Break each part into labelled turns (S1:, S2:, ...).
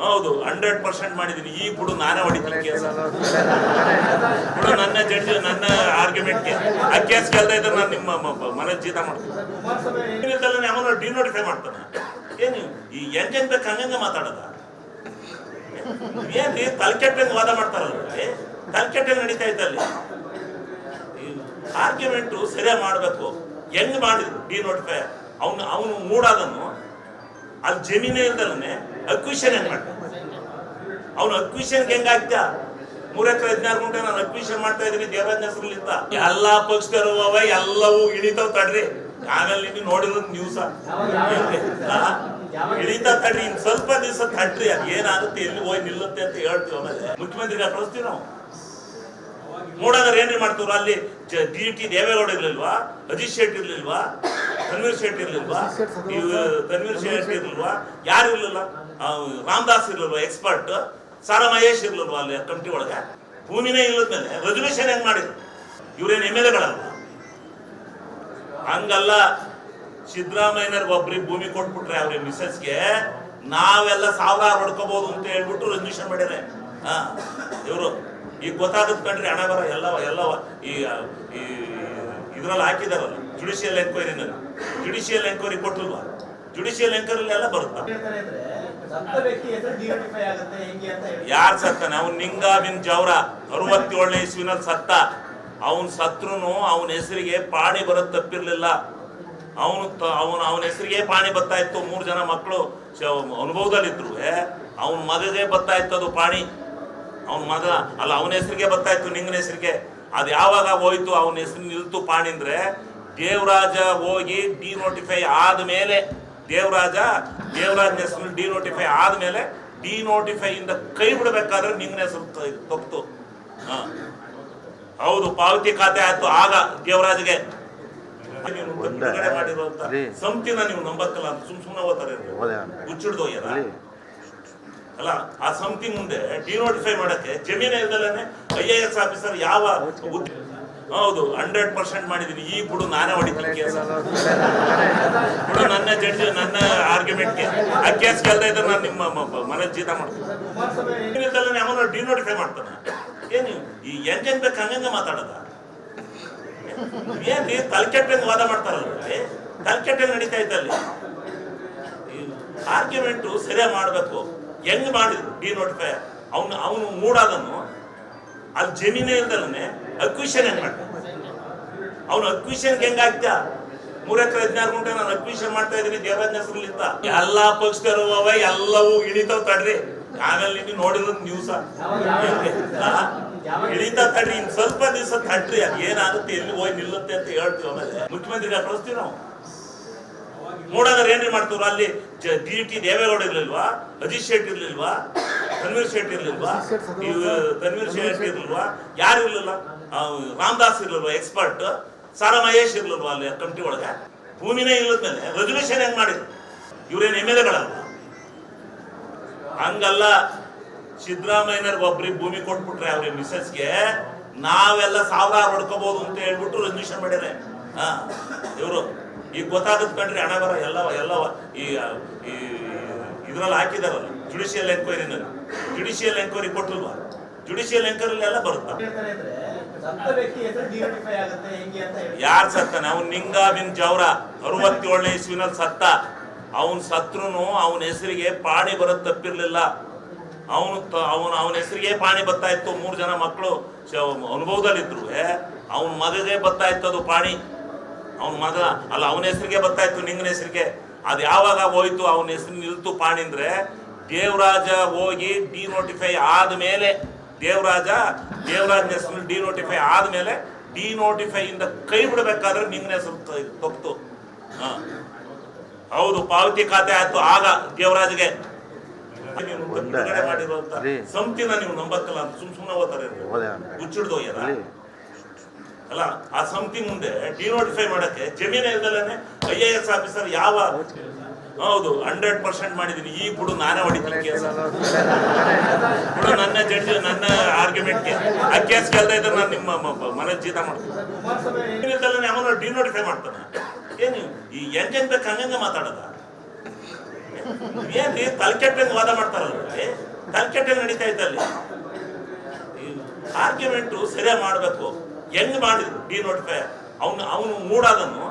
S1: ಹೌದು hundred percent ಮಾಡಿದೀನಿ. ಈ ಬುಡು ನಾನೇ ಹೊಡಿತೀನಿ ಕೇಸ್. ಬಿಡು ನನ್ನ ಜಡ್ಜ್ ನನ್ನ ಆರ್ಗ್ಯುಮೆಂಟ್ಗೆ ಆ ಕೇಸ್ ಕೇಳ್ತಾ ಇದ್ರೆ ನಾನು ನಿಮ್ಮ ಮನೆ ಜೀತ ಮಾಡ್ತೀನಿ. ಅವನು ಡಿನೋಟಿಫೈ ಮಾಡ್ತಾನೆ. ಏನು ಈ ಎಂಜನ್ ಬೇಕು, ಹಂಗಂಗೆ ಮಾತಾಡೋದ? ಏನ್ರಿ ತಲೆಕೆಟ್ಟಂಗೆ ವಾದ ಮಾಡ್ತಾರಲ್ರಿ ತಲೆಕೆಟ್ಟಂಗೆ ನಡೀತಾ ಇದ್ದಲ್ಲಿ ಆರ್ಗ್ಯುಮೆಂಟು ಸರಿಯಾಗಿ ಮಾಡಬೇಕು. ಹೆಂಗ್ ಮಾಡಿದ್ರು? ಡಿನೋಟಿಫೈ ಅವನು ಅವನು ಮೂಡಾದನು. ಅಲ್ಲಿ ಜಮೀನೇ ಇಲ್ದಲ್ಲೇ ಅಕ್ವಿಷನ್ ಏನ್ ಮಾಡ್ತಾನೆ ಅವನು ಅಕ್ವಿಷನ್ ಹೆಂಗಾಗ್ತ ಆಗ್ತಾ ಮೂರ್ ಎಕರೆ ಹದಿನಾರು ಗುಂಟೆ ನಾನು ಅಕ್ವಿಷನ್ ಮಾಡ್ತಾ ಇದ್ದೀನಿ, ದೇವರಾಜ್ ಹೆಸರಲ್ಲಿಂದ ಎಲ್ಲಾ ಪಕ್ಷದವರು ಅವ ಎಲ್ಲವೂ ಇಳಿತಾವ್ ತಡ್ರಿ. ಆಮೇಲೆ ನೀವು ನೋಡಿರೋದು ನ್ಯೂಸ ಇಳಿತಾವ್ ತಡ್ರಿ, ಇನ್ ಸ್ವಲ್ಪ ದಿವಸ ತಡ್ರಿ, ಅದ್ ಏನಾಗುತ್ತೆ, ಎಲ್ಲಿ ಹೋಗಿ ನಿಲ್ಲುತ್ತೆ ಅಂತ ಹೇಳ್ತೀವಿ ಆಮೇಲೆ. ಮುಖ್ಯಮಂತ್ರಿಗೆ ಕಳಿಸ್ತೀವಿ ನಾವು. ನೋಡಾದ್ರೆ ಏನ್ರಿ ಮಾಡ್ತೀವ್ರು ಅಲ್ಲಿ? ಡಿ ಟಿ ದೇವೇಗೌಡ ಇರ್ಲಿಲ್ವಾ? ಅಜಿತ್ ಶೆಟ್ಟಿ ಇರ್ಲಿಲ್ವಾ? ತನ್ವೀರ್ ಶೆಟ್ಟಿ ಇರ್ಲಿಲ್ವಾ? ನೀವು ಕನ್ವೀರ್ ಶೆಟ್ಟಿ ಇರ್ಲಿಲ್ವಾ? ಯಾರು ಇರ್ಲಿಲ್ಲ? ರಾಮದಾಸ್ ಇರ್ಲಿಲ್ವಾ ಎಕ್ಸ್ಪರ್ಟ್ ಸಾರಾ ಮಹೇಶ್ ಇರ್ಲಿಲ್ವಾ ಅಲ್ಲಿ ಕಮಿಟಿ ಒಳಗೆ? ಭೂಮಿನೇ ಇಲ್ಲದ್ಮೇಲೆ ರೆಸಲ್ಯೂಷನ್ ಹೆಂಗ್ ಮಾಡಿದ್ರು? ಇವ್ರೇನು ಎಂ ಎಲ್ ಎಗಳಲ್ಲ ಹಂಗಲ್ಲ. ಸಿದ್ದರಾಮಯ್ಯನವ್ರಿಗೆ ಒಬ್ರಿಗೆ ಭೂಮಿ ಕೊಟ್ಬಿಟ್ರೆ ಅವ್ರ ಮಿಸಸ್ಗೆ ನಾವೆಲ್ಲ ಸಾವಿರಾರು ಹೊಡ್ಕೋಬಹುದು ಅಂತ ಹೇಳ್ಬಿಟ್ಟು ರೆಸಲ್ಯೂಷನ್ ಮಾಡ್ಯಾರೆ ಹಾ ಇವರು ಈಗ ಗೊತ್ತಾಗತ್ ಕಣ್ರಿ ಹಣ ಬರ ಎಲ್ಲ ಎಲ್ಲ ಈ ಈ ಇದ್ರಲ್ಲಿ ಹಾಕಿದಾರಲ್ಲ ಜುಡಿಷಿಯಲ್ ಎಂಕ್ವೈರಿನಲ್ಲಿ ಜುಡಿಷಿಯಲ್ ಎಂಕ್ವೈರಿ ಕೊಟ್ಟಿಲ್ವಾ? ಜುಡಿಷಿಯಲ್ ಎಂಕ್ವೈರಿ ಎಲ್ಲ ಬರುತ್ತಾ? ಯಾರು ಸತ್ತಾನೆ ಅವ್ನು ನಿಂಗ ಬಿನ್ ಜವರ ಅರವತ್ತೇಳನೇ ಇಸ್ವಿನಲ್ಲಿ ಸತ್ತ. ಅವನ್ ಸತ್ರುನು ಅವನ ಹೆಸರಿಗೆ ಪಾಣಿ ಬರೋದ್ ತಪ್ಪಿರ್ಲಿಲ್ಲ ಅವನು ಅವನು, ಅವನ ಹೆಸರಿಗೆ ಪಾಣಿ ಬರ್ತಾ ಇತ್ತು. ಮೂರು ಜನ ಮಕ್ಕಳು ಅನುಭವದಲ್ಲಿದ್ರು. ಅವನ ಮಗಗೆ ಬರ್ತಾ ಇತ್ತು ಅದು ಪಾಣಿ. ಅವನ ಮಗ, ಅಲ್ಲ, ಅವನ ಹೆಸರಿಗೆ ಬರ್ತಾ ಇತ್ತು, ನಿಂಗನ ಹೆಸರಿಗೆ. ಅದು ಯಾವಾಗ ಹೋಯ್ತು ಅವನ ಹೆಸರು ನಿಲ್ತು ಪಾಣಿಂದ್ರೆ ದೇವರಾಜ ಹೋಗಿ ಡಿ ನೋಟಿಫೈ ಆದಮೇಲೆ ದೇವರಾಜ ದೇವರಾಜನ ಹೆಸರು ಡಿನೋಟಿಫೈ ಆದ್ಮೇಲೆ ಡಿನೋಟಿಫೈ ಇಂದ ಕೈ ಬಿಡಬೇಕಾದ್ರೆ ನಿಮ್ಮ ಹೆಸರು ತಪ್ಪಿತು ಹಾ. ಹೌದು ಪಾವತಿ ಖಾತೆ ಆಯ್ತು ಆಗ ದೇವರಾಜ್ಗೆ. ಮಾಡಿರುವಂತ. ಸಂತಿನ ನೀವು ನಂಬಕ್ಕಲ್ಲ ಅಂತ ಸುಮ್ ಸುಮ್ಮನೆ ಓದ್ತಾರೆ
S2: ಹೋದೆ
S1: ಹುಚ್ಚಿಡ್ದು ಹೋಗ್ಯಾರ
S2: ಅಲ್ಲಿ,
S1: ಆ ಸಮಿತಿ ಮುಂದೆ ಡಿನೋಟಿಫೈ ಮಾಡಕ್ಕೆ ಜಮೀನೇ ಇಲ್ದಲೇ ಐ ಎ ಎಸ್ ಆಫೀಸರ್ ಯಾವ ಹೌದು ಹಂಡ್ರೆಡ್ ಪರ್ಸೆಂಟ್ ಮಾಡಿದೀನಿ ಈ ಬುಡು ನಾನೇ ಹೊಡಿತೀನಿ ಕೇಸ್. ಬಿಡು ನನ್ನ ಜಡ್ಜ್ ನನ್ನ ಆರ್ಗ್ಯುಮೆಂಟ್ಗೆ ಆ ಕೇಸ್ ಗೆಲ್ತಾ ಇದ್ರೆ ನಾನು ನಿಮ್ಮ ಮನೆ ಜೀತ ಮಾಡ್ತೀನಿ.
S3: ಇಲ್ದಲ್ಲೇ
S1: ಇಲ್ದಲೇ ಅವನು ಡಿನೋಟಿಫೈ ಮಾಡ್ತಾನೆ. ಏನು ಈ ಎಂಜನ್ ಬೇಕು, ಹಂಗಂಗೆ ಮಾತಾಡೋದ? ಏನ್ರಿ ತಲೆಕೆಟ್ಟಂಗೆ ವಾದ ಮಾಡ್ತಾರಲ್ಲ ತಲೆಕೆಟ್ಟಂಗೆ ನಡೀತಾ ಇದ್ದಲ್ಲಿ? ಆರ್ಗ್ಯುಮೆಂಟು ಸರಿಯಾಗಿ ಮಾಡಬೇಕು. ಹೆಂಗ್ ಮಾಡಿದ್ರು? ಡಿನೋಟಿಫೈ ಅವನು ಅವನು ಮೂಡಾದನು ಅಲ್ಲಿ ಜಮೀನೇ ಇಲ್ದಲ್ಲೇ ಅಕ್ವಿಷನ್ ಹೆಂಗ್ ಮಾಡ್ತಾನೆ ಅವ್ನು ಅಕ್ವಿಷನ್ ಹೆಂಗ್ ಆಗ್ತ ಮೂರ್ ಎಕರೆ ಹದಿನಾರು ಗುಂಟೆ ನಾನು ಅಕ್ವಿಷನ್ ಮಾಡ್ತಾ ಇದೀನಿ ದೇವರಾಜ್ ಹೆಸರಲ್ಲಿಂದ ಎಲ್ಲಾ ಪಕ್ಷದವರು ಅವ ಎಲ್ಲವೂ ಇಳಿತಾವ್ ತಡ್ರಿ. ಆಮೇಲೆ ನೀವು ನೋಡಿರೋದು ನ್ಯೂಸ ಇಳಿತಾ ತಡ್ರಿ, ಇನ್ ಸ್ವಲ್ಪ ದಿವಸ ತಡ್ರಿ, ಅದ್ ಏನಾಗುತ್ತೆ, ಎಲ್ಲಿ ಹೋಗಿ ನಿಲ್ಲುತ್ತೆ ಅಂತ ಹೇಳ್ತೀವಿ ಆಮೇಲೆ. ಮುಖ್ಯಮಂತ್ರಿಗೆ ಕಳಿಸ್ತೀವಿ ನಾವು. ಮೂಡಾದ್ರೆ ಏನ್ರಿ ಮಾಡ್ತೀವ್ರು? ಅಲ್ಲಿ ಡಿ ಟಿ ದೇವೇಗೌಡ ಇರ್ಲಿಲ್ವಾ? ಅಜಿತ್ ಶೆಟ್ಟಿ ಇರ್ಲಿಲ್ವಾ? ತನ್ವೀರ್ ಶೆಟ್ಟಿ ಇರ್ಲಿಲ್ವಾ? ತನ್ವೀರ್ ಶೆಟ್ಟಿ ಇರ್ಲಿಲ್ವಾ? ಯಾರು ಇರ್ಲಿಲ್ಲ? ರಾಮದಾಸ್ ಇರ್ಲಿಲ್ವಾ ಎಕ್ಸ್ಪರ್ಟ್ ಸಾರಾ ಮಹೇಶ್ ಇರ್ಲಿಲ್ವಾ ಅಲ್ಲಿ ಕಮಿಟಿ ಒಳಗೆ? ಭೂಮಿನೇ ಇಲ್ಲದ್ಮೇಲೆ ರೆಸಲ್ಯೂಷನ್ ಹೆಂಗ್ ಮಾಡಿದ್ರು? ಇವ್ರೇನ್ ಎಂ ಎಲ್ ಎಗಳಲ್ಲ ಹಂಗಲ್ಲ. ಸಿದ್ದರಾಮಯ್ಯನವ್ರಿಗೆ ಒಬ್ರಿಗೆ ಭೂಮಿ ಕೊಟ್ಬಿಟ್ರೆ ಅವ್ರ ಮಿಸಸ್ಗೆ ನಾವೆಲ್ಲ ಸಾವಿರಾರು ಹೊಡ್ಕೋಬಹುದು ಅಂತ ಹೇಳ್ಬಿಟ್ಟು ರೆಸಲ್ಯೂಷನ್ ಮಾಡ್ಯಾರೆ? ಹಾ ಇವರು. ಈಗ ಗೊತ್ತಾಗದ್ ಕಂಡ್ರೆ ಹಣ ಬರ ಎಲ್ಲ ಎಲ್ಲ ಈ ಇದ್ರಲ್ಲಿ ಹಾಕಿದಾರಲ್ಲ ಜುಡಿಷಿಯಲ್ ಎಂಕ್ವೈರಿನಲ್ಲಿ ಜುಡಿಷಿಯಲ್ ಎಂಕ್ವೈರಿ ಕೊಟ್ಟಿಲ್ವಾ? ಜುಡಿಷಿಯಲ್ ಎಂಕ್ವೈರಿ ಎಲ್ಲ ಬರುತ್ತಾ? ಯಾರು ಸತ್ತಾನೆ? ಅವ್ನು ನಿಂಗ ಬಿನ್ ಜವರ ಅರವತ್ತೇಳನೇ ಇಸ್ವಿನಲ್ಲಿ ಸತ್ತ. ಅವನ್ ಸತ್ರುನು ಅವನ ಹೆಸರಿಗೆ ಪಾಣಿ ಬರೋದ್ ತಪ್ಪಿರ್ಲಿಲ್ಲ. ಅವನು ಅವನು, ಅವನ ಹೆಸರಿಗೆ ಪಾಣಿ ಬತ್ತಾ ಇತ್ತು. ಮೂರು ಜನ ಮಕ್ಕಳು ಅನುಭವದಲ್ಲಿದ್ರು ಅವನ ಮಗಗೆ ಬತ್ತಾ ಇತ್ತು ಅದು ಪಾಣಿ. ಅವನ ಮಗ ಅಲ್ಲ ಅವನ ಹೆಸರಿಗೆ ಬರ್ತಾ ಇತ್ತು ನಿಂಗನ ಹೆಸರಿಗೆ. ಅದು ಯಾವಾಗ ಹೋಯ್ತು ಅವನ ಹೆಸರು ನಿಲ್ತು ಪಾಣಿಂದ್ರೆ ದೇವರಾಜ ಹೋಗಿ ಡಿನೋಟಿಫೈ ಆದ್ಮೇಲೆ ದೇವರಾಜ ದೇವರಾಜ ಹೆಸರು ಡಿನೋಟಿಫೈ ಆದ್ಮೇಲೆ ಡಿನೋಟಿಫೈ ಇಂದ ಕೈ ಬಿಡಬೇಕಾದ್ರೆ ನಿಂಗನ ಹೆಸರು ತಪ್ಪಿತು ಹಾ. ಹೌದು ಪಾವತಿ ಖಾತೆ ಆಯ್ತು ಆಗ ದೇವರಾಜ್ಗೆ. ಮಾಡಿರುವಂತ. ಸಂತಿನ ನೀವು ನಂಬಕ್ಕಲ್ಲ ಸುಮ್ ಸುಮ್ಮನೆ
S2: ಹೋಗ್ತಾರೆ
S1: ಹುಚ್ಚಿಡ್ದು
S2: ಅಲ್ಲಿ,
S1: ಆ ಸಮಿತಿ ಮುಂದೆ ಡಿನೋಟಿಫೈ ಮಾಡಕ್ಕೆ ಜಮೀನ ಇಲ್ದಲ್ಲೇ ಐ ಎ ಎಸ್ ಆಫೀಸರ್ ಯಾವ ಹೌದು ಹಂಡ್ರೆಡ್ ಪರ್ಸೆಂಟ್ ಮಾಡಿದೀನಿ. ಈ ಬುಡು ನಾನೇ ಹೊಡಿತೀನಿ ಕೇಸ್. ಬಿಡು ನನ್ನ ಜಡ್ಜ್ ನನ್ನ ಆರ್ಗ್ಯುಮೆಂಟ್ಗೆ ಆ ಕೇಸ್ ಗೆಲ್ತಾ ಇದ್ರೆ ನಾನು ನಿಮ್ಮ ಮನೆ ಜೀತ ಮಾಡ್ತೀನಿ.
S3: ಇಲ್ದಲ್ಲೇ
S1: ಇಲ್ದಲೇ ಅವನು ಡಿನೋಟಿಫೈ ಮಾಡ್ತಾನೆ. ಏನು ಈ ಎಂಜನ್ ಬೇಕು ಹಂಗಂಗೆ ಮಾತಾಡೋದ? ಏನ್ರಿ ತಲೆಕೆಟ್ಟಂಗೆ ವಾದ ಮಾಡ್ತಾರಲ್ಲ ತಲೆಕೆಟ್ಟಂಗೆ ನಡೀತಾ ಇದ್ದಲ್ಲಿ. ಆರ್ಗ್ಯುಮೆಂಟು ಸರಿಯಾಗಿ ಮಾಡಬೇಕು. ಹೆಂಗ್ ಮಾಡಿದ್ರು ಡಿ ನೋಟಿಫೈ ಅವನು ಅವನು ಮೂಡಾದನು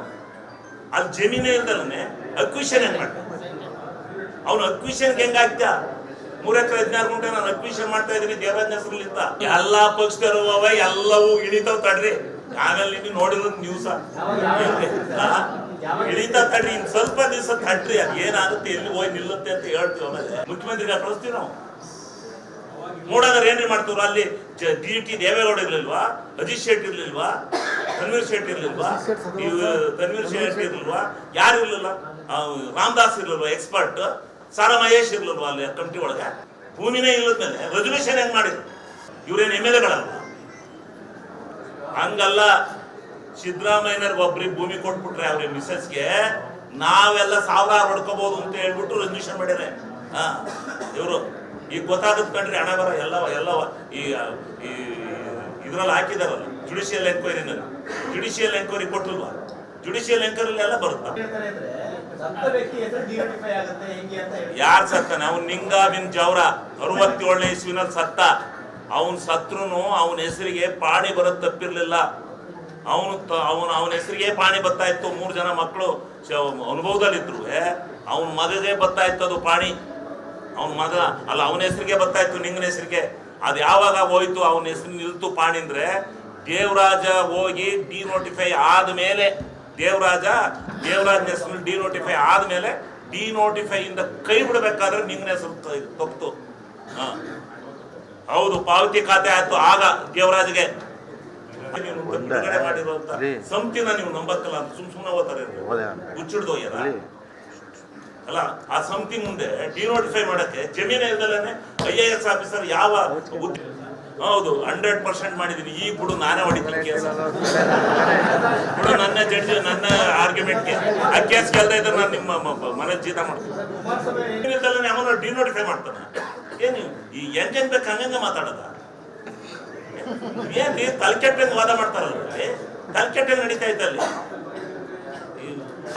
S1: ಅಲ್ಲಿ ಜಮೀನೇ ಇಲ್ದಲನೆ ಅಕ್ವಿಷನ್ ಹೆಂಗ್ ಮಾಡ್ತಾನೆ? ಅವ್ನು ಅಕ್ವಿಷನ್ ಹೆಂಗ್ ಆಗ್ತಾ ಮೂರ್ ಎಕರೆ, ಹದಿನಾರು ಗುಂಟೆ ನಾನು ಅಕ್ವಿಷನ್ ಮಾಡ್ತಾ ಇದ್ರಿ ದೇವರಾಜ್ ಹೆಸರಲ್ಲಿಂದ ಎಲ್ಲಾ ಪಕ್ಷದವರು ಅವ ಎಲ್ಲವೂ ಇಳಿತಾವ್ ತಡ್ರಿ. ಆಮೇಲೆ ನೀವು ನೋಡಿರೋದು ನ್ಯೂಸ ಇಳಿತಾವ್ ತಡ್ರಿ, ಇನ್ ಸ್ವಲ್ಪ ದಿವಸ ತಡ್ರಿ ಅದ್ ಏನಾಗುತ್ತೆ ಎಲ್ಲಿ ಹೋಗಿ ನಿಲ್ಲುತ್ತೆ ಅಂತ ಹೇಳ್ತೀವಿ ಆಮೇಲೆ. ಮುಖ್ಯಮಂತ್ರಿಗೆ ಕಳಿಸ್ತೀವಿ ನಾವು. ಮೂಡಾದ್ರೆ ಏನ್ರಿ ಮಾಡ್ತೀವ್ರು? ಅಲ್ಲಿ ಡಿ ಟಿ ದೇವೇಗೌಡ ಇರ್ಲಿಲ್ವಾ? ಅಜಿತ್ ಶೆಟ್ಟಿ ಇರ್ಲಿಲ್ವಾ? ತನ್ವೀರ್ ಶೆಟ್ಟಿ ಇರ್ಲಿಲ್ವಾ? ತನ್ವೀರ್ ಶೆಟ್ಟಿ ಇರ್ಲಿಲ್ವಾ? ಯಾರು ಇರ್ಲಿಲ್ಲ? ರಾಮದಾಸ್ ಇರ್ಲಿಲ್ವಾ ಎಕ್ಸ್ಪರ್ಟ್ ಸಾರಾ ಮಹೇಶ್ ಇರ್ಲಿಲ್ವಾ ಅಲ್ಲಿ ಕಮಿಟಿ ಒಳಗೆ? ಭೂಮಿನೇ ಇಲ್ಲದ್ಮೇಲೆ ರೆಸಲ್ಯೂಷನ್ ಹೆಂಗ್ ಮಾಡಿದ್ರು? ಇವ್ರೇನ್ ಎಂ ಎಲ್ ಎಗಳಲ್ಲ ಹಂಗಲ್ಲ. ಸಿದ್ದರಾಮಯ್ಯನವ್ರಿಗೆ ಒಬ್ರಿಗೆ ಭೂಮಿ ಕೊಟ್ಬಿಟ್ರೆ ಅವ್ರ ಮಿಸಸ್ಗೆ ನಾವೆಲ್ಲ ಸಾವಿರಾರು ಹೊಡ್ಕೋಬಹುದು ಅಂತ ಹೇಳ್ಬಿಟ್ಟು ರೆಸಲ್ಯೂಷನ್ ಮಾಡ್ಯಾರೆ ಹಾ ಇವರು ಈಗ ಗೊತ್ತಾಗತ್ ಕಣ್ರಿ ಹಣ ಬರ ಎಲ್ಲ ಎಲ್ಲ ಈ ಇದ್ರಲ್ಲಿ ಹಾಕಿದಾರಲ್ಲ ಜುಡಿಷಿಯಲ್ ಎಂಕ್ವೈರಿನಲ್ಲಿ ಜುಡಿಷಿಯಲ್ ಎಂಕ್ವೈರಿ ಕೊಟ್ಟಿಲ್ವಾ? ಜುಡಿಷಿಯಲ್ ಎಂಕ್ವೈರಿ ಎಲ್ಲ ಬರುತ್ತಾ? ಯಾರ್ ಸತ್ತಾನೆ ಅವ್ನು ನಿಂಗ ಬಿನ್ ಜವರ ಅರವತ್ತೇಳನೇ ಇಸ್ವಿನಲ್ಲಿ ಸತ್ತ. ಅವನ್ ಸತ್ರುನು ಅವನ ಹೆಸರಿಗೆ ಪಾಣಿ ಬರೋದ್ ತಪ್ಪಿರ್ಲಿಲ್ಲ. ಅವನು ಅವನು, ಅವನ ಹೆಸರಿಗೆ ಪಾಣಿ ಬರ್ತಾ ಇತ್ತು. ಮೂರು ಜನ ಮಕ್ಕಳು ಅನುಭವದಲ್ಲಿದ್ರು ಅವನ ಮಗಗೆ ಬರ್ತಾ ಇತ್ತು ಅದು ಪಾಣಿ. ಅವನ ಮಗ ಅಲ್ಲ ಅವನ ಹೆಸರಿಗೆ ಬರ್ತಾ ಇತ್ತು ನಿಂಗನ ಹೆಸರಿಗೆ. ಅದು ಯಾವಾಗ ಹೋಯ್ತು ಅವನ ಹೆಸರು ನಿಲ್ತು ಪಾಣಿಂದ್ರೆ ದೇವರಾಜ ಹೋಗಿ ಡಿನೋಟಿಫೈ ಆದಮೇಲೆ ದೇವರಾಜ ದೇವರಾಜನ ಹೆಸರು ಡಿನೋಟಿಫೈ ಆದ್ಮೇಲೆ ಡಿನೋಟಿಫೈ ಇಂದ ಕೈ ಬಿಡಬೇಕಾದ್ರೆ ನಿಂಗನ ಹೆಸರು ತಪ್ಪಿತು ಹಾ. ಹೌದು ಪಾವತಿ ಖಾತೆ ಆಯ್ತು ಆಗ ದೇವರಾಜ್ಗೆ. ಮಾಡಿರುವಂತ. ಸಂತಿನ ನೀವು ನಂಬಕ್ಕಲ್ಲ ಸುಮ್ ಸುಮ್ಮನೆ ಹೋಗ್ತಾರೆ
S2: ಹೋದೆ
S1: ಹುಚ್ಚಿಡ್ದು ಹೋಗ್ಯಾರ.
S2: ಅಲ್ಲಿ,
S1: ಆ ಸಂಥಿಂಗ್ ಮುಂದೆ ಡಿನೋಟಿಫೈ ಮಾಡಕ್ಕೆ ಜಮೀನ ಇಲ್ದಲ್ಲೇ ಐ ಎ ಎಸ್ ಆಫೀಸರ್ ಯಾವ ಹೌದು ಹಂಡ್ರೆಡ್ ಪರ್ಸೆಂಟ್ ಮಾಡಿದೀನಿ. ಈ ಬಿಡು ನಾನೇ ಹೊಡಿತೀನಿ ಕೇಸ್. ನನ್ನ ಜಡ್ಜ್ ನನ್ನ ಆರ್ಗ್ಯುಮೆಂಟ್ಗೆ ಆ ಕೇಸ್ ಗೆಲ್ದ ಇದ್ರೆ ನಾನು ನಿಮ್ಮ ಮನೆ ಜೀತ ಮಾಡ್ತೀನಿ. ಇಲ್ದಲ್ಲೇ ಅವನು ಡಿನೋಟಿಫೈ ಮಾಡ್ತಾನೆ. ಏನು ಈ ಹೆಂಗ್ ಬೇಕು ಹಂಗಂಗ ಮಾತಾಡದ? ಏನ್ರಿ ತಲೆಕೆಟ್ಟಂಗೆ ವಾದ ಮಾಡ್ತಾರಲ್ಲ ತಲೆಕೆಟ್ಟಂಗೆ ನಡೀತಾ ಇದ್ದಲ್ಲಿ?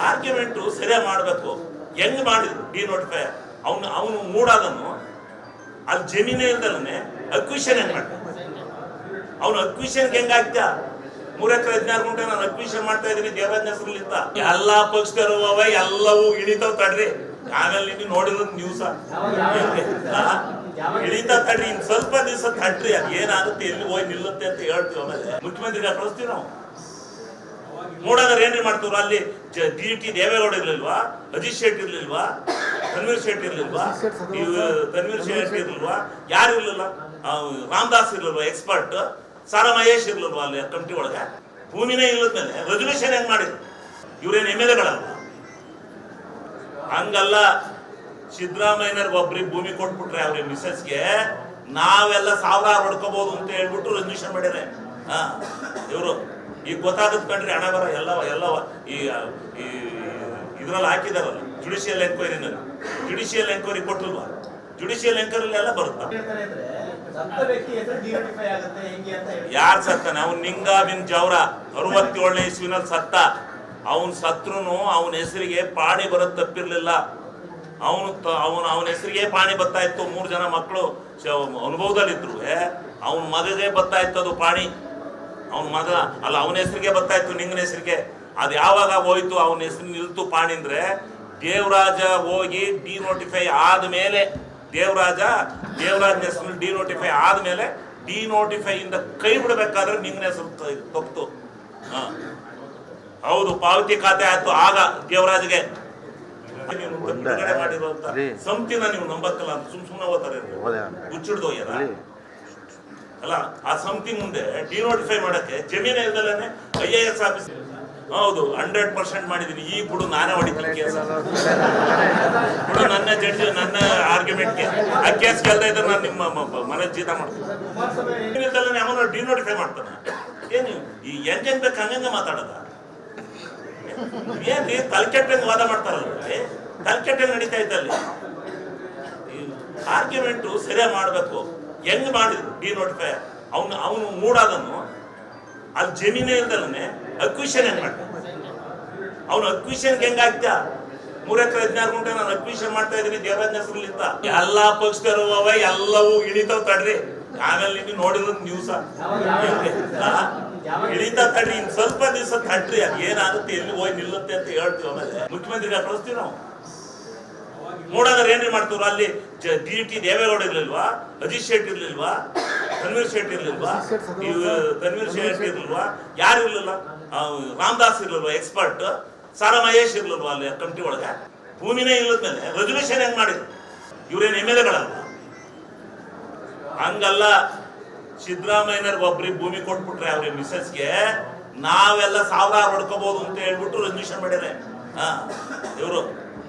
S1: ಆರ್ಗ್ಯುಮೆಂಟು ಸರಿಯಾಗಿ ಮಾಡಬೇಕು. ಹೆಂಗ್ ಮಾಡಿದ್ರು? ಡಿನೋಟಿಫೈ ಅವನು ಅವನು ಮೂಡಾದನು ಅಲ್ಲಿ ಜಮೀನೇ ಇಲ್ದಲ್ಲೇ ಅಕ್ವಿಷನ್ ಹೆಂಗ್ ಮಾಡ್ತಾನೆ ಅವ್ನು ಅಕ್ವಿಷನ್ ಹೆಂಗ್ ಆಗ್ತ ಮೂರ್ ಎಕರೆ ಹದಿನಾರು ಗುಂಟೆ ನಾನು ಅಕ್ವಿಷನ್ ಮಾಡ್ತಾ ಇದೀನಿ ದೇವರಾಜ್ ಹೆಸರಲ್ಲಿಂದ ಎಲ್ಲಾ ಪಕ್ಷದವರು ಅವ ಎಲ್ಲವೂ ಇಳಿತಾವ್ ತಡ್ರಿ. ಆಮೇಲೆ ನೀವು ನೋಡಿರೋದು ನ್ಯೂಸ ಇಳಿತಾ ತಡ್ರಿ, ಇನ್ ಸ್ವಲ್ಪ ದಿವಸ ತಡ್ರಿ, ಅದ್ ಏನಾಗುತ್ತೆ, ಎಲ್ಲಿ ಹೋಗಿ ನಿಲ್ಲುತ್ತೆ ಅಂತ ಹೇಳ್ತೀವಿ ಆಮೇಲೆ. ಮುಖ್ಯಮಂತ್ರಿಗೆ ಕಳಿಸ್ತೀವಿ ನಾವು. ಮೂಡಾದ್ರೆ ಏನ್ರಿ ಮಾಡ್ತೀವ್ರು? ಅಲ್ಲಿ ಡಿ ಟಿ ದೇವೇಗೌಡ ಇರ್ಲಿಲ್ವಾ? ಅಜಿತ್ ಶೆಟ್ಟಿ ಇರ್ಲಿಲ್ವಾ? ತನ್ವೀರ್ ಶೆಟ್ಟಿ ಇರ್ಲಿಲ್ವಾ? ತನ್ವೀರ್ ಶೆಟ್ಟಿ ಇರ್ಲಿಲ್ವಾ? ಯಾರು ಇರ್ಲಿಲ್ಲ? ರಾಮದಾಸ್ ಇರ್ಲಿಲ್ವಾ ಎಕ್ಸ್ಪರ್ಟ್ ಸಾರಾ ಮಹೇಶ್ ಇರ್ಲಿಲ್ವಾ ಅಲ್ಲಿ ಕಮಿಟಿ ಒಳಗೆ? ಭೂಮಿನೇ ಇಲ್ಲದ್ಮೇಲೆ ರೆಸಲ್ಯೂಷನ್ ಹೆಂಗ್ ಮಾಡಿದ್ರು? ಇವ್ರೇನ್ ಎಂ ಎಲ್ ಎಗಳಲ್ಲ ಹಂಗಲ್ಲ. ಸಿದ್ದರಾಮಯ್ಯನವ್ರಿಗೆ ಒಬ್ರಿಗೆ ಭೂಮಿ ಕೊಟ್ಬಿಟ್ರೆ ಅವ್ರ ಮಿಸಸ್ಗೆ ನಾವೆಲ್ಲ ಸಾವಿರಾರು ಹೊಡ್ಕೋಬಹುದು ಅಂತ ಹೇಳ್ಬಿಟ್ಟು ರೆಸಲ್ಯೂಷನ್ ಮಾಡ್ಯಾರೆ? ಹಾ ಇವರು. ಈಗ ಗೊತ್ತಾಗದ್ ಕಂಡ್ರೆ ಹಣ ಬರ ಎಲ್ಲ ಎಲ್ಲ ಈ ಇದ್ರಲ್ಲಿ ಹಾಕಿದಾರಲ್ಲ ಜುಡಿಷಿಯಲ್ ಎಂಕ್ವೈರಿನಲ್ಲಿ ಜುಡಿಷಿಯಲ್ ಎಂಕ್ವೈರಿ ಕೊಟ್ಟಿಲ್ವಾ? ಜುಡಿಷಿಯಲ್ ಎಂಕ್ವೈರಿ ಎಲ್ಲ ಬರುತ್ತಾ? ಯಾರು ಸತ್ತಾನೆ? ಅವ್ನು ನಿಂಗ ಬಿನ್ ಜವರ ಅರವತ್ತೇಳನೇ ಇಸ್ವಿನಲ್ಲಿ ಸತ್ತ. ಅವನ್ ಸತ್ರುನು ಅವನ ಹೆಸರಿಗೆ ಪಾಣಿ ಬರೋದ್ ತಪ್ಪಿರ್ಲಿಲ್ಲ. ಅವನು ಅವನು, ಅವನ ಹೆಸರಿಗೆ ಪಾಣಿ ಬತ್ತಾ ಇತ್ತು. ಮೂರು ಜನ ಮಕ್ಕಳು ಅನುಭವದಲ್ಲಿದ್ರು ಅವನ ಮಗಗೆ ಬತ್ತಾ ಇತ್ತು ಅದು ಪಾಣಿ. ಅವನ ಮಗ ಅಲ್ಲ ಅವನ ಹೆಸರಿಗೆ ಬರ್ತಾ ಇತ್ತು ನಿಂಗನ ಹೆಸರಿಗೆ. ಅದು ಯಾವಾಗ ಹೋಯ್ತು ಅವನ ಹೆಸರು ನಿಲ್ತು ಪಾಣಿಂದ್ರೆ ದೇವರಾಜ ಹೋಗಿ ಡಿನೋಟಿಫೈ ಆದ್ಮೇಲೆ ದೇವರಾಜ ದೇವರಾಜ ಹೆಸರು ಡಿನೋಟಿಫೈ ಆದ್ಮೇಲೆ ಡಿನೋಟಿಫೈ ಇಂದ ಕೈ ಬಿಡಬೇಕಾದ್ರೆ ನಿಂಗನ ಹೆಸರು ತಪ್ಪಿತು ಹಾ. ಹೌದು ಪಾವತಿ ಖಾತೆ ಆಯ್ತು ಆಗ ದೇವರಾಜ್ಗೆ. ಮಾಡಿರುವಂತ. ಸಂತಿನ ನೀವು ನಂಬಕ್ಕಲ್ಲ ಸುಮ್ ಸುಮ್ಮನೆ
S2: ಹೋಗ್ತಾರೆ
S1: ಹುಚ್ಚಿಡ್ದು
S2: ಅಲ್ಲಿ,
S1: ಆ ಸಮಿತಿ ಮುಂದೆ ಡಿನೋಟಿಫೈ ಮಾಡಕ್ಕೆ ಜಮೀನ ಇಲ್ದಲ್ಲೇ ಐ ಎ ಎಸ್ ಆಫೀಸ್ ಹೌದು ಹಂಡ್ರೆಡ್ ಪರ್ಸೆಂಟ್ ಮಾಡಿದೀನಿ. ಈ ಬಿಡು ನಾನೇ ಹೊಡಿತೀನಿ ಕೇಸ್. ಬಿಡು ನನ್ನ ಜಡ್ಜ್ ನನ್ನ ಆರ್ಗ್ಯುಮೆಂಟ್ಗೆ ಆ ಕೇಸ್ ಗೆಲ್ದ ಇದ್ರೆ ನಾನು ನಿಮ್ಮ ಮನೆ ಜೀತ ಮಾಡ್ತೀನಿ. ಇಲ್ದಲ್ಲೇ ಅವನು ಡಿನೋಟಿಫೈ ಮಾಡ್ತಾನೆ. ಏನು ಈ ಹೆಂಗ್ ಹೆಂಗ್ ಬೇಕು ಮಾತಾಡೋದ? ಏನ್ ರೀ ತಲೆಕೆಟ್ಟಂಗೆ ವಾದ ಮಾಡ್ತಾರಲ್ರಿ ತಲೆಕೆಟ್ಟಂಗೆ ನಡೀತಾ ಇದ್ದಲ್ಲಿ? ಆರ್ಗ್ಯುಮೆಂಟು ಸರಿಯಾಗಿ ಮಾಡಬೇಕು. ಹೆಂಗ್ ಮಾಡಿದ್ರು? ಡಿನೋಟಿಫೈ ಅವನು ಅವನು ಮೂಡಾದನು ಅಲ್ಲಿ ಜಮೀನೇ ಇಲ್ದಲ್ಲೇ ಅಕ್ವಿಷನ್ ಹೆಂಗ್ ಮಾಡ್ತ ಅವ್ನು ಅಕ್ವಿಷನ್ ಹೆಂಗ್ ಆಗ್ತಾ ಮೂರ್ ಎಕರೆ ಹದಿನಾರು ಗುಂಟೆ ನಾನು ಅಕ್ವಿಷನ್ ಮಾಡ್ತಾ ಇದೀನಿ ದೇವರಾಜ್ ಹೆಸರಲ್ಲಿಂದ ಎಲ್ಲಾ ಪಕ್ಷದವರು ಅವ ಎಲ್ಲವೂ ಇಳಿತಾವ್ ತಡ್ರಿ. ಆಮೇಲೆ ನೀವು ನೋಡಿರೋದು ನ್ಯೂಸ ಇಳಿತಾವ್ ತಡ್ರಿ, ಇನ್ ಸ್ವಲ್ಪ ದಿವಸ ತಡ್ರಿ ಅದ್ ಏನಾಗುತ್ತೆ ಎಲ್ಲಿ ಹೋಗಿ ನಿಲ್ಲುತ್ತೆ ಅಂತ ಹೇಳ್ತೀವಿ ಆಮೇಲೆ. ಮುಖ್ಯಮಂತ್ರಿಗಳ ಕಳಿಸ್ತೀವಿ ನಾವು. ನೋಡೋದ್ರೆ ಏನ್ರಿ ಮಾಡ್ತೀವ್ರು? ಅಲ್ಲಿ ಡಿ ಟಿ ದೇವೇಗೌಡ ಇರ್ಲಿಲ್ವಾ? ಅಜಿತ್ ಶೆಟ್ಟಿ ಇರ್ಲಿಲ್ವಾ? ತನ್ವೀರ್ ಶೆಟ್ಟಿ ಇರ್ಲಿಲ್ವಾ? ತನ್ವೀರ್ ಶೆಟ್ಟಿ ಇರ್ಲಿಲ್ವಾ? ಯಾರು ಇರ್ಲಿಲ್ಲ? ರಾಮದಾಸ್ ಇರ್ಲಿಲ್ವಾ? ಎಕ್ಸ್ಪರ್ಟ್ ಸಾರಾ ಮಹೇಶ್ ಇರ್ಲಿಲ್ವಾ ಅಲ್ಲಿ ಕಮಿಟಿ ಒಳಗೆ? ಭೂಮಿನೇ ಇಲ್ಲದ್ಮೇಲೆ ರೆಸಲ್ಯೂಷನ್ ಹೆಂಗ್ ಮಾಡಿದ್ರು? ಇವ್ರೇನ್ ಎಂ ಎಲ್ ಎಗಳಲ್ಲ ಹಂಗಲ್ಲ. ಸಿದ್ದರಾಮಯ್ಯನವ್ರಿಗೆ ಒಬ್ರಿಗೆ ಭೂಮಿ ಕೊಟ್ಬಿಟ್ರೆ ಅವ್ರ ಮಿಸಸ್ಗೆ ನಾವೆಲ್ಲ ಸಾವಿರಾರು ಹೊಡ್ಕೋಬಹುದು ಅಂತ ಹೇಳ್ಬಿಟ್ಟು ರೆಸಲ್ಯೂಷನ್ ಮಾಡ್ಯಾರೆ ಹಾ ಇವರು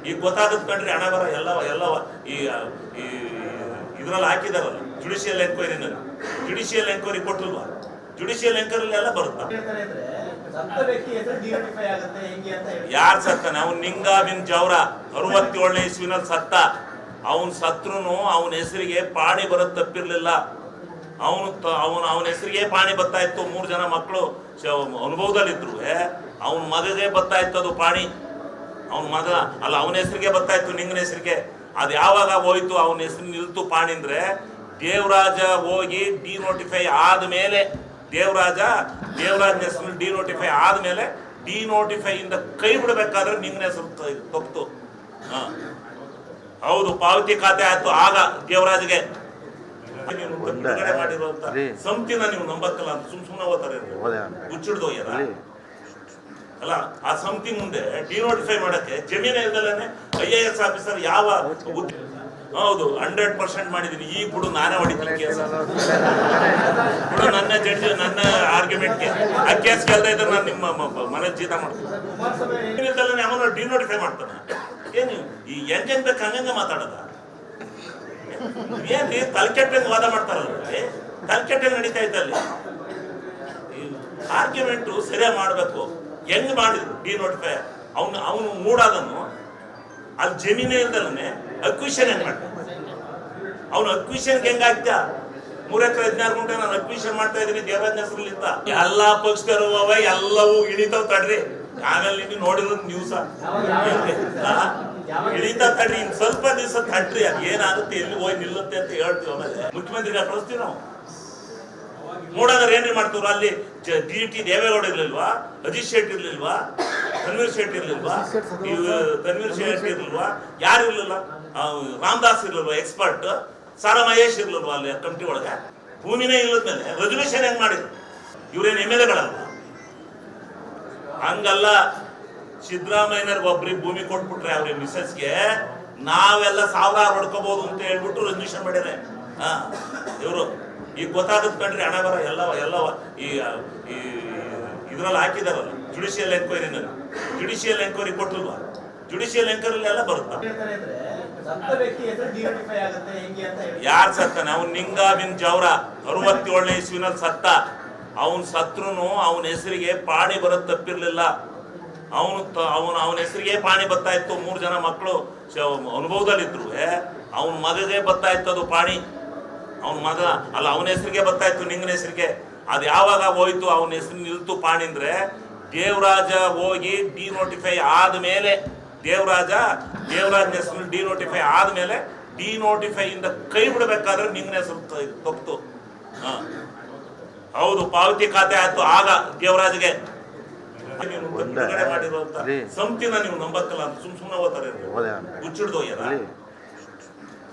S1: ಈಗ ಗೊತ್ತಾಗದ್ ಕಂಡ್ರಿ ಹಣ ಬರ ಎಲ್ಲ ಎಲ್ಲ ಈ ಇದ್ರಲ್ಲಿ ಹಾಕಿದಾರಲ್ಲ ಜುಡಿಷಿಯಲ್ ಎಂಕ್ವೈರಿನಲ್ಲಿ ಜುಡಿಷಿಯಲ್ ಎನ್ಕ್ವೈರಿ ಕೊಟ್ಟಿಲ್ವಾ? ಜುಡಿಷಿಯಲ್ ಎಂಕ್ವೈರಿ ಎಲ್ಲ ಬರುತ್ತಾ? ಯಾರು ಸತ್ತಾನೆ ಅವ್ನು ನಿಂಗಾ ಬಿನ್ ಜವರ ಅರವತ್ತೇಳನೇ ಇಸ್ವಿನಲ್ಲಿ ಸತ್ತ. ಅವನ್ ಸತ್ರುನು ಅವನ ಹೆಸರಿಗೆ ಪಾಣಿ ಬರೋದ್ ತಪ್ಪಿರ್ಲಿಲ್ಲ. ಅವನು ಅವನ ಅವನ ಹೆಸರಿಗೆ ಪಾಣಿ ಬರ್ತಾ ಇತ್ತು. ಮೂರು ಜನ ಮಕ್ಕಳು ಅನುಭವದಲ್ಲಿದ್ರು ಅವನ ಮಗಗೆ ಬರ್ತಾ ಇತ್ತು ಅದು ಪಾಣಿ. ಅವನ ಮಗ ಅಲ್ಲ ಅವನ ಹೆಸರಿಗೆ ಬರ್ತಾ ಇತ್ತು ನಿಂಗನ ಹೆಸರಿಗೆ. ಅದು ಯಾವಾಗ ಹೋಯ್ತು ಅವನ ಹೆಸರು ನಿಲ್ತು ಪಾಣಿಂದ್ರೆ ದೇವರಾಜ ಹೋಗಿ ಡಿನೋಟಿಫೈ ಆದಮೇಲೆ ದೇವರಾಜ ದೇವರಾಜ ಹೆಸರು ಡಿನೋಟಿಫೈ ಆದ್ಮೇಲೆ ಡಿನೋಟಿಫೈ ಇಂದ ಕೈ ಬಿಡಬೇಕಾದ್ರೆ ನಿಂಗನ ಹೆಸರು ತಪ್ಪಿತು ಹಾ. ಹೌದು ಪಾವತಿ ಖಾತೆ ಆಯ್ತು ಆಗ ದೇವರಾಜ್ಗೆ. ಮಾಡಿರುವಂತ ಸಂತಿನ ನೀವು ನಂಬಕ್ಕಲ್ಲ ಅಂತ ಸುಮ್ ಸುಮ್ಮನೆ ಹೋಗ್ತಾರೆ ಹುಚ್ಚಿಡ್ದು ಹೋಗ್ಯಾರ. ಅಲ್ಲ, ಆ ಸಂತಿ ಮುಂದೆ ಡಿನೋಟಿಫೈ ಮಾಡಕ್ಕೆ ಜಮೀನ ಇಲ್ದಲ್ಲೇ ಐ ಎ ಎಸ್ ಆಫೀಸರ್ ಯಾವ ಹೌದು ಹಂಡ್ರೆಡ್ ಪರ್ಸೆಂಟ್ ಮಾಡಿದೀನಿ. ಈ ಬಿಡು ನಾನೇ ಹೊಡಿತೀನಿ ಕೇಸ್. ನನ್ನ ಜಡ್ಜ್ ನನ್ನ ಆರ್ಗ್ಯುಮೆಂಟ್ಗೆ ಆ ಕೇಸ್ ಗೆಲ್ದ ಇದ್ರೆ ನಾನು ನಿಮ್ಮ ಮನೆ ಜೀತ ಮಾಡ್ತೀನಿ. ಇಲ್ದಲ್ಲೇ ಅವನು ಡಿನೋಟಿಫೈ ಮಾಡ್ತಾನೆ. ಏನು ಈ ಎಂಜನ್ ಬೇಕು ಹಂಗಂಗೆ ಮಾತಾಡದ? ಏನ್ರಿ ತಲೆಕೆಟ್ಟಂಗೆ ವಾದ ಮಾಡ್ತಾರಲ್ರಿ ತಲೆಕೆಟ್ಟಂಗೆ ನಡೀತಾ ಇದ್ದಲ್ಲಿ. ಆರ್ಗ್ಯುಮೆಂಟು ಸರಿಯಾಗಿ ಮಾಡಬೇಕು. ಹೆಂಗ್ ಮಾಡಿದ್ರು? ಡಿನೋಟಿಫೈ ಅವನು ಅವನು ಮೂಡಾದನು, ಅದು ಜಮೀನೇ ಇಲ್ದಲ್ಲೇ ಅಕ್ವಿಷನ್ ಹೆಂಗ್ ಮಾಡ್ತಾನೆ ಅವನು ಅಕ್ವಿಷನ್ ಹೆಂಗ್ ಆಗ್ತ ಮೂರ್ ಎಕರೆ ಹದಿನಾರು ಗುಂಟೆ ನಾನು ಅಕ್ವಿಷನ್ ಮಾಡ್ತಾ ಇದೀನಿ ದೇವರಾಜ್ ಹೆಸರಲ್ಲಿಂದ ಎಲ್ಲಾ ಪಕ್ಷದವರು ಅವ ಎಲ್ಲವೂ ಇಳಿತಾವ್ ತಡ್ರಿ. ಆಮೇಲೆ ನೀವು ನೋಡಿರೋದು ನ್ಯೂಸ ಇಳಿತಾ ತಡ್ರಿ, ಇನ್ ಸ್ವಲ್ಪ ದಿವಸ ತಡ್ರಿ, ಅದ್ ಏನಾಗುತ್ತೆ, ಎಲ್ಲಿ ಹೋಗಿ ನಿಲ್ಲುತ್ತೆ ಅಂತ ಹೇಳ್ತೀವಿ ಆಮೇಲೆ. ಮುಖ್ಯಮಂತ್ರಿಗಳ ಕಳಿಸ್ತೀವಿ ನಾವು. ನೋಡೋದ್ರೆ ಏನ್ರಿ ಮಾಡ್ತೀವ್ರು? ಅಲ್ಲಿ ಡಿ ಟಿ ದೇವೇಗೌಡ ಇರ್ಲಿಲ್ವಾ? ಅಜಿತ್ ಶೆಟ್ಟಿ ಇರ್ಲಿಲ್ವಾ? ತನ್ವೀರ್ ಶೆಟ್ಟಿ ಇರ್ಲಿಲ್ವಾ? ತನ್ವೀರ್ ಶೆಟ್ಟಿ ಇರ್ಲಿಲ್ವಾ? ಯಾರು ಇರ್ಲಿಲ್ಲ? ರಾಮದಾಸ್ ಇರ್ಲಿಲ್ವಾ ಎಕ್ಸ್ಪರ್ಟ್ ಸಾರಾ ಮಹೇಶ್ ಇರ್ಲಿಲ್ವಾ ಅಲ್ಲಿ ಕಮಿಟಿ ಒಳಗೆ? ಭೂಮಿನೇ ಇಲ್ಲದ್ಮೇಲೆ ರೆಸಲ್ಯೂಷನ್ ಹೆಂಗ್ ಮಾಡಿದ್ರು? ಇವ್ರೇನ್ ಎಂ ಎಲ್ ಎಗಳಲ್ಲ? ಹಂಗಲ್ಲ. ಸಿದ್ದರಾಮಯ್ಯನವ್ರಿಗೆ ಒಬ್ರಿಗೆ ಭೂಮಿ ಕೊಟ್ಬಿಟ್ರೆ ಅವ್ರ ಮಿಸಸ್ಗೆ ನಾವೆಲ್ಲ ಸಾವಿರಾರು ಹೊಡ್ಕೋಬಹುದು ಅಂತ ಹೇಳ್ಬಿಟ್ಟು ರೆಸಲ್ಯೂಷನ್ ಮಾಡ್ಯಾರೆ ಹಾ ಇವರು. ಈಗ ಗೊತ್ತಾಗದ್ ಕಣ್ರಿ, ಹಣ ಬರ ಎಲ್ಲ ಎಲ್ಲ ಈ ಇದ್ರಲ್ಲಿ ಹಾಕಿದಾರಲ್ಲ ಜುಡಿಷಿಯಲ್ ಎಂಕ್ವೈರಿನಲ್ಲಿ ಜುಡಿಷಿಯಲ್ ಎಂಕ್ವೈರಿ ಕೊಟ್ಟಿಲ್ವಾ? ಜುಡಿಷಿಯಲ್ ಎಂಕ್ವೈರಿ ಎಲ್ಲ ಬರುತ್ತಾ? ಯಾರು ಸತ್ತಾನೆ ಅವ್ನು ನಿಂಗಾ ಬಿನ್ ಜವರ ಅರವತ್ತೇಳನೇ ಇಸ್ವಿನಲ್ಲಿ ಸತ್ತ. ಅವನ್ ಸತ್ರುನು ಅವನ ಹೆಸರಿಗೆ ಪಾಣಿ ಬರೋದ್ ತಪ್ಪಿರ್ಲಿಲ್ಲ. ಅವನು ಅವನು, ಅವನ ಹೆಸರಿಗೆ ಪಾಣಿ ಬರ್ತಾ ಇತ್ತು. ಮೂರು ಜನ ಮಕ್ಕಳು ಅನುಭವದಲ್ಲಿದ್ರು ಅವನ ಮಗಗೆ ಬರ್ತಾ ಇತ್ತು ಅದು ಪಾಣಿ. ಅವನ ಮಗ ಅಲ್ಲ ಅವನ ಹೆಸರಿಗೆ ಬರ್ತಾ ಇತ್ತು ನಿಂಗನ ಹೆಸರಿಗೆ. ಅದು ಯಾವಾಗ ಹೋಯ್ತು ಅವನ ಹೆಸರು ನಿಲ್ತು ಪಾಣಿಂದ್ರೆ ದೇವರಾಜ ಹೋಗಿ ಡಿನೋಟಿಫೈ ಆದ್ಮೇಲೆ ದೇವರಾಜ ದೇವರಾಜ ಹೆಸರು ಡಿನೋಟಿಫೈ ಡಿ ನೋಟಿಫೈ ಇಂದ ಕೈ ಬಿಡಬೇಕಾದ್ರೆ ನಿಂಗನ ಹೆಸರು ತಪ್ತು. ತಪ್ಪಿತು ಹಾ. ಹೌದು ಪಾವತಿ ಖಾತೆ ಆಯ್ತು ಆಗ ದೇವರಾಜ್ಗೆ. ಮಾಡಿರುವಂತ ಸಂತಿನ ನೀವು ನಂಬಕ್ಕಲ್ಲ ಸುಮ್ ಸುಮ್ಮನೆ ಓದ್ತಾರೆ. ಹುಚ್ಚಿಡ್ದು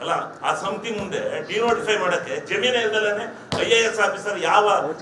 S1: ಅಲ್ಲ ಆ ಸಮಿತಿ ಮುಂದೆ ಡಿನೋಟಿಫೈ ಮಾಡಕ್ಕೆ ಜಮೀನ ಇಲ್ದಲೇನೆ ಐ ಎ ಎಸ್ ಆಫೀಸರ್ ಯಾವ